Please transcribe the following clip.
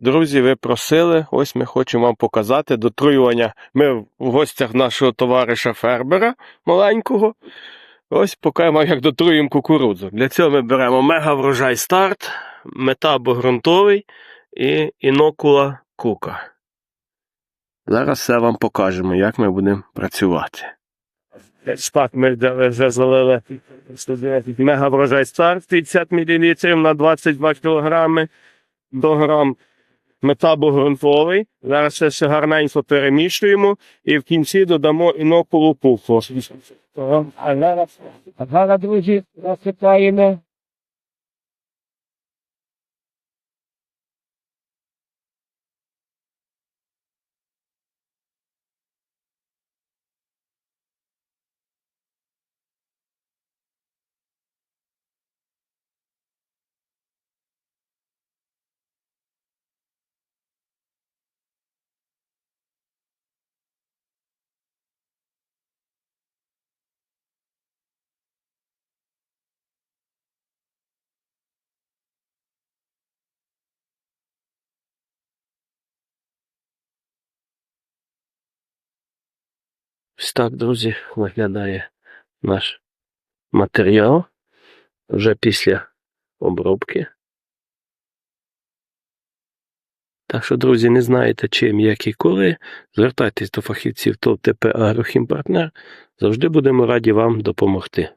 Друзі, ви просили, ось ми хочемо вам показати дотруювання. Ми в гостях нашого товариша Фербера маленького. Ось покажемо, як дотруємо кукурудзу. Для цього ми беремо мега врожай старт, метабо ґрунтовий і інокула кука. Зараз все вам покажемо, як ми будемо працювати. Спак ми вже залили мега врожай старт 50 мл на 22 кг до грам метабо ґрунтовий. Зараз це все гарненько перемішуємо і в кінці додамо інокулу пухло. А зараз, друзі, насипаємо. Ось так, друзі, виглядає наш матеріал вже після обробки. Так що, друзі, не знаєте чим, як і коли, звертайтесь до фахівців ТОП ТП Агрохімпартнер. Завжди будемо раді вам допомогти.